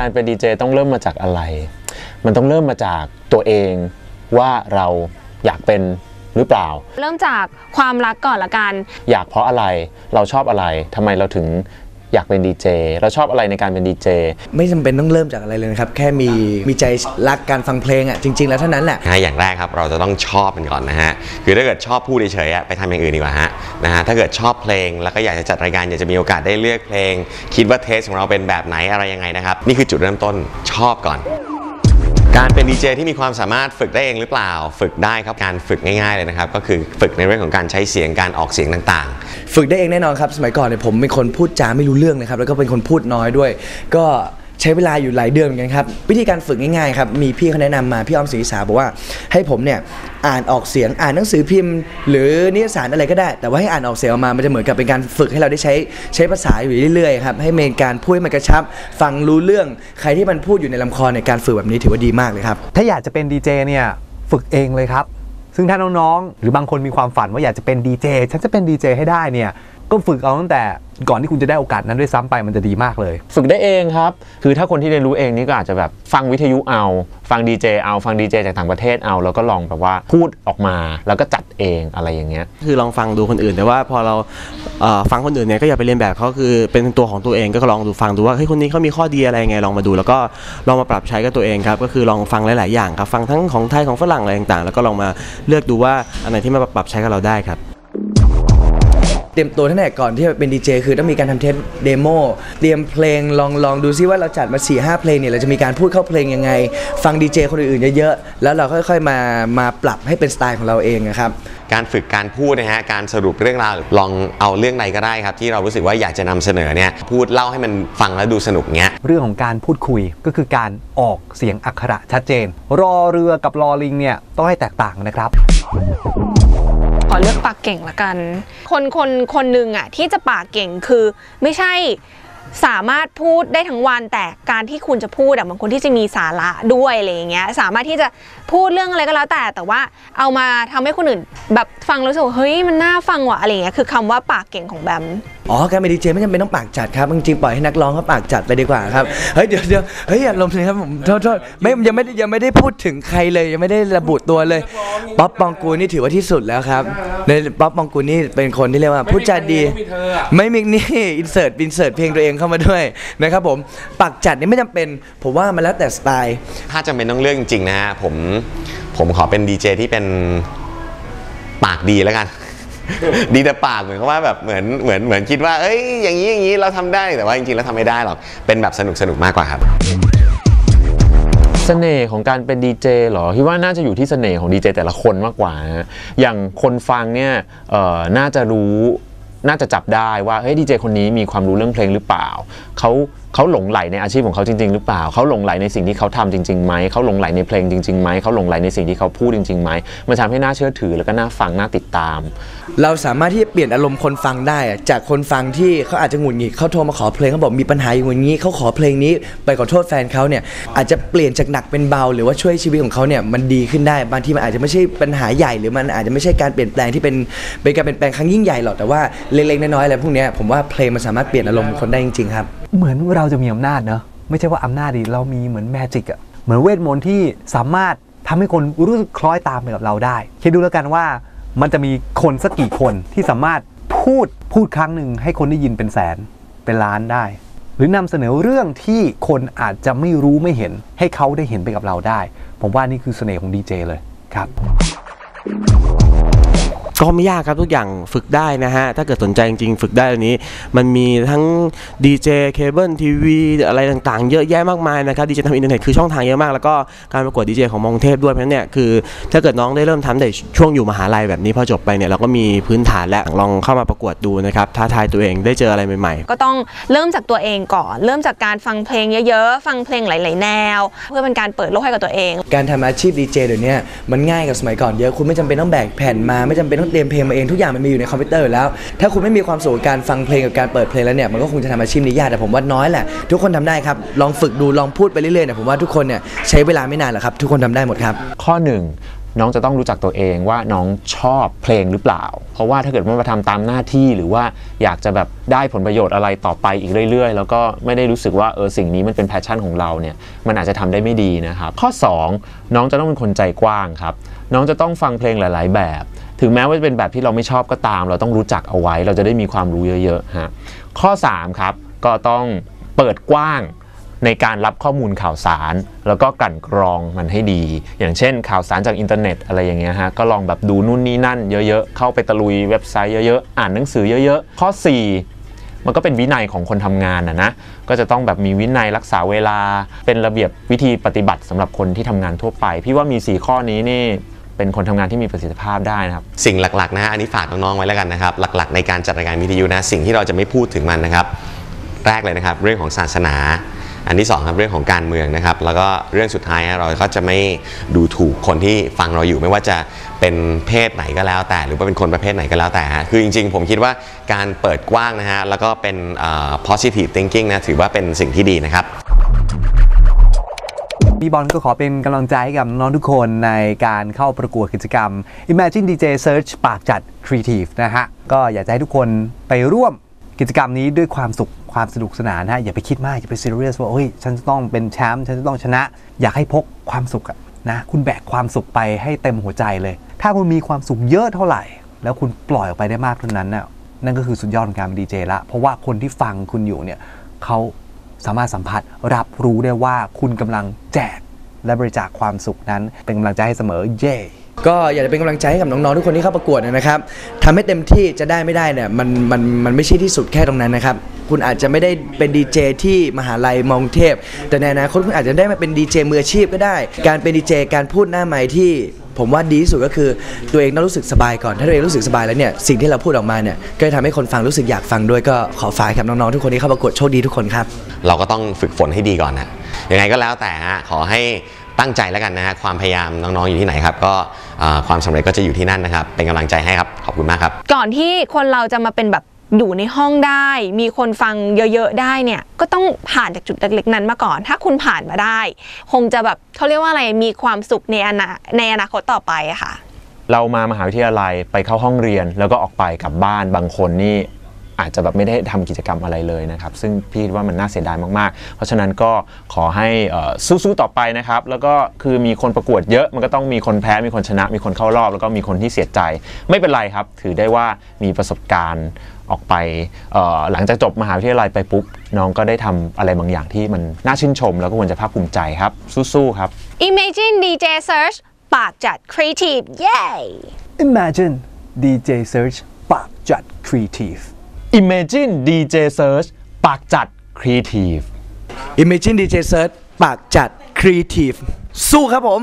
การเป็นดีเจต้องเริ่มมาจากอะไร มันต้องเริ่มมาจากตัวเองว่าเราอยากเป็นหรือเปล่า เริ่มจากความรักก่อนละกัน อยากเพราะอะไรเราชอบอะไรทำไมเราถึง อยากเป็นดีเจเราชอบอะไรในการเป็นดีเจไม่จำเป็นต้องเริ่มจากอะไรเลยนะครับ แค่มีมีใจรักการฟังเพลงอะจริง ๆ แล้วเท่านั้นแหละ นะฮะอย่างแรกครับเราจะต้องชอบมันก่อนนะฮะคือถ้าเกิดชอบพูดเฉยๆอะไปทำอย่างอื่นดีกว่าฮะนะฮะถ้าเกิดชอบเพลงแล้วก็อยากจะจัดรายการอยากจะมีโอกาสได้เลือกเพลง คิดว่าเทสของเราเป็นแบบไหนอะไรยังไงนะครับนี่คือจุดเริ่มต้นชอบก่อน การเป็นดีเจที่มีความสามารถฝึกได้เองหรือเปล่า ฝึกได้ครับการฝึกง่ายๆเลยนะครับก็คือฝึกในเรื่องของการใช้เสียงการออกเสียงต่างๆ ฝึกได้เองแน่นอนครับ สมัยก่อนเนี่ยผมเป็นคนพูดจาไม่รู้เรื่องนะครับ แล้วก็เป็นคนพูดน้อยด้วย ก็ใช้เวลาอยู่หลายเดือนเหมือนกันครับ วิธีการฝึกง่ายๆครับ มีพี่เขาแนะนำมา พี่อ้อมศรีสาบอกว่า ให้ผมเนี่ยอ่านออกเสียงอ่านหนังสือพิมพ์ หรือนิยสารอะไรก็ได้ แต่ว่าให้อ่านออกเสียงออกมามันจะเหมือนกับเป็นการฝึกให้เราได้ใช้ใช้ภาษาอยู่เรื่อยๆครับให้เป็นการพูดให้มันกระชับ ฟังรู้เรื่องใครที่มันพูดอยู่ในลำคอในยการฝึกแบบนี้ถือว่าดีมากเลยครับถ้าอยากจะเป็นดีเจเนี่ยฝึกเองเลยครับ ซึ่งถ้าน้องๆ หรือบางคนมีความฝันว่าอยากจะเป็นดีเจฉันจะเป็นดีเจให้ได้เนี่ยก็ฝึกเอาตั้งแต่ ก่อนที่คุณจะได้โอกาสนั้นด้วยซ้ำไปมันจะดีมากเลย ฝึกได้เองครับ คือถ้าคนที่เรียนรู้เองนี่ก็อาจจะแบบฟังวิทยุเอา ฟังดีเจเอาฟังดีเจจากต่างประเทศเอา แล้วก็ลองแบบว่าพูดออกมาแล้วก็จัดเองอะไรอย่างเงี้ยคือลองฟังดูคนอื่น แต่ว่าพอเราเอ่อฟังคนอื่นเนี่ยก็อย่าไปเรียนแบบเขาคือเป็นตัวของตัวเองก็ลองดูฟังดูว่าเฮ้ยคนนี้เขามีข้อดีอะไรยังไงลองมาดูแล้วก็ลองมาปรับใช้กับตัวเองครับก็คือลองฟังหลาย ๆ อย่างครับฟังทั้งของไทยของฝรั่งอะไรต่างๆ แล้วก็ลองมาเลือกดูว่าอันไหนที่มาปรับใช้กับเราได้ครับ เตรียมตัวตั้งแต่ก่อนที่จะเป็นดีเจคือต้องมีการทำเทปเดโมเตรียมเพลงลองลองดูซิว่าเราจัดมา4ี่ห้าเพลงเนี่ยเราจะมีการพูดเข้าเพลงยังไง ฟังดีเจคนอื่นๆเยอะๆแล้วเราค่อยๆมามาปรับให้เป็นสไตล์ของเราเองนะครับ การฝึกการพูดนะฮะการสรุปเรื่องราวลองเอาเรื่องใดก็ได้ครับ ที่เรารู้สึกว่าอยากจะนำเสนอเนี่ยพูดเล่าให้มันฟังแล้วดูสนุกเงี้ย เรื่องของการพูดคุยก็คือการออกเสียงอักขระชัดเจน รอเรือกับรอลิงเนี่ยต้องให้แตกต่างนะครับ ขอเลือกปากเก่งละกัน คนคนคนหนึ่งอะที่จะปากเก่งคือไม่ใช่สามารถพูดได้ทั้งวันแต่การที่คุณจะพูดอะบางคนที่จะมีสาระด้วยอะไรอย่างเงี้ยสามารถที่จะพูดเรื่องอะไรก็แล้วแต่แต่ว่าเอามาทำให้คนอื่น แบบฟังแล้วรู้สึกว่าเฮ้ยมันน่าฟังว่ะอะไรอย่างเงี้ยคือคำว่าปากเก่งของแบม อ๋อการเป็นดีเจไม่จำเป็นต้องปากจัดครับจริงๆปล่อยให้นักร้องเขาปากจัดไปดีกว่าครับเฮ้ยเดี๋ยวเดี๋ยวเฮ้ยอย่าลมเลยครับผมโทษโทษไม่ยังไม่ได้ยังไม่ได้พูดถึงใครเลยยังไม่ได้ระบุตัวเลยป๊อปปองกูลนี่ถือว่าที่สุดแล้วครับในป๊อปปองกูลนี่เป็นคนที่เรียกว่าพูดจาดี ไม่มีนี่ อินเสิร์ตอินเสิร์ตเพลงตัวเองเข้ามาด้วยนะครับผมปากจัดนี่ไม่จำเป็น ผมว่ามันแล้วแต่สไตล์ ถ้าจำเป็นต้องเลือกจริงๆนะฮะผมผมขอเป็นดีเจที่เป็น ปากดีแล้วกัน ดีแต่ปากเหมือนกับว่าแบบเหมือนเหมือนเหมือนคิดว่า เอ้ยอย่างนี้อย่างนี้เราทำได้แต่ว่าจริงๆแล้วทำไม่ได้หรอกเป็นแบบสนุกสนุกมากกว่าครับเสน่ห์ของการเป็นดีเจเหรอคิดว่าน่าจะอยู่ที่เสน่ห์ของดีเจแต่ละคนมากกว่านะอย่างคนฟังเนี่ยเอ่อน่าจะรู้น่าจะจับได้ว่าเฮ้ยดีเจคนนี้มีความรู้เรื่องเพลงหรือเปล่าเขาเขาหลงไหลในอาชีพของเขาจริง ๆ หรือเปล่า เขาหลงไหลในสิ่งที่เขาทำจริงๆไหมเขาหลงไหลในเพลงจริงๆไหมเขาหลงไหลในสิ่งที่เขาพูดจริงๆไหมมันทำให้น่าเชื่อถือแล้วก็น่าฟังน่าติดตาม เราสามารถที่จะเปลี่ยนอารมณ์คนฟังได้ จากคนฟังที่เขาอาจจะหงุดหงิดเขาโทรมาขอเพลงเขาบอกมีปัญหาอย่างนี้เขาขอเพลงนี้ไปขอโทษแฟนเขาเนี่ยอาจจะเปลี่ยนจากหนักเป็นเบา หรือว่าช่วยชีวิตของเขาเนี่ยมันดีขึ้นได้บางทีมันอาจจะไม่ใช่ปัญหาใหญ่หรือมันอาจจะไม่ใช่การเปลี่ยนแปลงที่เป็นเป็นการเปลี่ยนแปลงครั้งยิ่งใหญ่หรอกแต่ว่าเล็กๆน้อยๆอะไรพวกนี้ผมว่าเพลงมันสามารถเปลี่ยนอารมณ์คนได้จริงๆครับ เหมือนเราจะมีอำนาจเนอะไม่ใช่ว่าอำนาจดีเรามีเหมือนแมจิกอะเหมือนเวทมนต์ที่สามารถทำให้คนรู้สึกคล้อยตามไปกับเราได้คิดดูแล้วกันว่ามันจะมีคนสักกี่คนที่สามารถพูดพูดครั้งหนึ่งให้คนได้ยินเป็นแสนเป็นล้านได้ หรือนำเสนอเรื่องที่คนอาจจะไม่รู้ไม่เห็น ให้เขาได้เห็นไปกับเราได้ ผมว่านี่คือเสน่ห์ของดีเจเลยครับ ก็ไม่ยากครับทุกอย่างฝึกได้นะฮะ ถ้าเกิดสนใจจริงๆ ฝึกได้อันนี้ มันมีทั้งดีเจเคเบิลทีวีอะไรต่างๆ เยอะแยะมากมายนะครับดีเจทางอินเทอร์เน็ตคือช่องทางเยอะมาก แล้วก็การประกวดดีเจของมองเทพด้วยเพราะฉะนั้นเนี่ยคือถ้าเกิดน้องได้เริ่มทำในช่วงอยู่มหาลัยแบบนี้พอจบไปเนี่ยเราก็มีพื้นฐานแล้วลองเข้ามาประกวดดูนะครับท้าทายตัวเองได้เจออะไรใหม่ๆ ก็ต้องเริ่มจากตัวเองก่อน เริ่มจากการฟังเพลงเยอะๆ ฟังเพลงหลาย ๆ แนว เพื่อเป็นการเปิดโลกให้กับตัวเอง การทำอาชีพดีเจเดี๋ยวนี้มันง่ายกับสมัยก่อนเยอะคุณไม่จำเป็นต้องแบกแผ่นมาไม่จำเป็นต้องเตรียมเพลงมาเองทุกอย่างมันมีอยู่ในคอมพิวเตอร์อยู่แล้ว ถ้าคุณไม่มีความสุขกับการฟังเพลงกับการเปิดเพลงแล้วเนี่ยมันก็คงจะทำอาชีพนี้ยากแต่ผมว่าน้อยแหละทุกคนทำได้ครับลองฝึกดูลองพูดไปเรื่อยๆเนี่ยผมว่าทุกคนเนี่ยใช้เวลาไม่นานหรอกครับทุกคนทำได้หมดครับ ข้อหนึ่งน้องจะต้องรู้จักตัวเองว่าน้องชอบเพลงหรือเปล่า เพราะว่าถ้าเกิดว่ามาทำตามหน้าที่หรือว่าอยากจะแบบได้ผลประโยชน์อะไรต่อไปอีกเรื่อย ๆ แล้วก็ไม่ได้รู้สึกว่าเออสิ่งนี้มันเป็นแพชชั่นของเราเนี่ยมันอาจจะทำได้ไม่ดีนะครับข้อ 2 น้องจะต้องเป็นคนใจกว้างครับ น้องจะต้องฟังเพลงหลาย ๆ แบบ ถึงแม้ว่าจะเป็นแบบที่เราไม่ชอบก็ตาม เราต้องรู้จักเอาไว้ เราจะได้มีความรู้เยอะๆฮะข้อ 3 ครับ ก็ต้องเปิดกว้างในการรับข้อมูลข่าวสาร แล้วก็กลั่นกรองมันให้ดี อย่างเช่น ข่าวสารจากอินเทอร์เน็ตอะไรอย่างเงี้ยฮะก็ลองแบบดูนู่นนี่นั่นเยอะๆ เข้าไปตะลุยเว็บไซต์เยอะๆ อ่านหนังสือเยอะๆ ข้อ 4 มันก็เป็นวินัยของคนทำงานนะนะก็จะต้องแบบมีวินัยรักษาเวลา เป็นระเบียบวิธีปฏิบัติสำหรับคนที่ทำงานทั่วไป พี่ว่ามี 4 ข้อนี้นี่ เป็นคนทำงานที่มีประสิทธิภาพได้นะครับ สิ่งหลักๆนะฮะอันนี้ฝากน้องๆไว้แล้วกันนะครับ หลักๆ ในการจัดรายการวิทยุนะ สิ่งที่เราจะไม่พูดถึงมันนะครับ แรกเลยนะครับ เรื่องของศาสนา อันที่สองครับเรื่องของการเมืองนะครับ แล้วก็เรื่องสุดท้ายเราก็จะไม่ดูถูกคนที่ฟังเราอยู่ ไม่ว่าจะเป็นเพศไหนก็แล้วแต่ หรือว่าเป็นคนประเภทไหนก็แล้วแต่ฮะคือจริงๆ ผมคิดว่าการเปิดกว้างนะฮะแล้วก็เป็น positive thinking นะถือว่าเป็นสิ่งที่ดีนะครับ พี่บอลก็ขอเป็นกำลังใจให้กับน้องทุกคนในการเข้าประกวดกิจกรรม Imagine DJ Search ปากจัด Creative นะฮะ ก็อยากจะให้ทุกคนไปร่วมกิจกรรมนี้ด้วยความสุขความสนุกสนานนะฮะ อย่าไปคิดมาก อย่าไปซีเรียสว่าเฮ้ยฉันจะต้องเป็นแชมป์ฉันจะต้องชนะ อยากให้พกความสุขนะคุณแบกความสุขไปให้เต็มหัวใจเลย ถ้าคุณมีความสุขเยอะเท่าไหร่ แล้วคุณปล่อยออกไปได้มากเท่านั้นน่ะนั่นก็คือสุดยอดของการเป็นดีเจละเพราะว่าคนที่ฟังคุณอยู่เนี่ยเขา สามารถสัมผัสรับรู้ได้ว่าคุณกำลังแจกและบริจาคความสุขนั้น เป็นกำลังใจให้เสมอเย่ก็อยากจะเป็นกำลังใจให้กับน้องๆทุกคนที่เข้าประกวดนะครับทำให้เต็มที่จะได้ไม่ได้เนี่ยมันมันมันไม่ใช่ที่สุดแค่ตรงนั้นนะครับ คุณอาจจะไม่ได้เป็นดีเจที่มหาลัยมองเทพ แต่ในอนาคตคุณอาจจะได้มาเป็นดีเจมืออาชีพก็ได้ การเป็นดีเจการพูดหน้าไมค์ที่ผมว่าดีที่สุดก็คือตัวเองต้องรู้สึกสบายก่อน ถ้าตัวเองรู้สึกสบายแล้วเนี่ยสิ่งที่เราพูดออกมาเนี่ยก็จะทำให้คนฟังรู้สึกอยากฟังด้วยก็ขอฝากให้กับน้องๆทุกคนที่เข้าประกวดโชคดีทุกคนครับ เราก็ต้องฝึกฝนให้ดีก่อนนะยังไงก็แล้วแต่ฮะขอให้ตั้งใจแล้วกันนะฮะความพยายามน้องๆอยู่ที่ไหนครับ ก็อ่าความสำเร็จก็จะอยู่ที่นั่นนะครับ เป็นกำลังใจให้ครับ ขอบคุณมากครับ ก่อนที่คนเราจะมาเป็นแบบ อยู่ในห้องได้ มีคนฟังเยอะๆได้เนี่ยก็ต้องผ่านจากจุดเล็กๆนั้นมาก่อน ถ้าคุณผ่านมาได้ คงจะแบบเขาเรียกว่าอะไรมีความสุขในอนาในอนาคตต่อไปอะค่ะ เรามามหาวิทยาลัยไปเข้าห้องเรียนแล้วก็ออกไปกลับบ้านบางคนนี่ อาจจะแบบไม่ได้ทำกิจกรรมอะไรเลยนะครับ ซึ่งพี่คิดว่ามันน่าเสียดายมากๆ เพราะฉะนั้นก็ขอให้เอ่อสู้ๆต่อไปนะครับ แล้วก็คือมีคนประกวดเยอะมันก็ต้องมีคนแพ้มีคนชนะ มีคนเข้ารอบ แล้วก็มีคนที่เสียใจ ไม่เป็นไรครับ ถือได้ว่ามีประสบการณ์ออกไปเอ่อหลังจากจบมหาวิทยาลัยไปปุ๊บ น้องก็ได้ทำอะไรบางอย่างที่มันน่าชื่นชม แล้วก็ควรจะภาคภูมิใจครับ สู้ๆครับ Imagine DJ Search ปากจัด Creative เย้ Imagine DJ Search ปากจัด Creative Imagine DJ Search ปากจัด Creative Imagine DJ Search ปากจัด Creative สู้ครับผม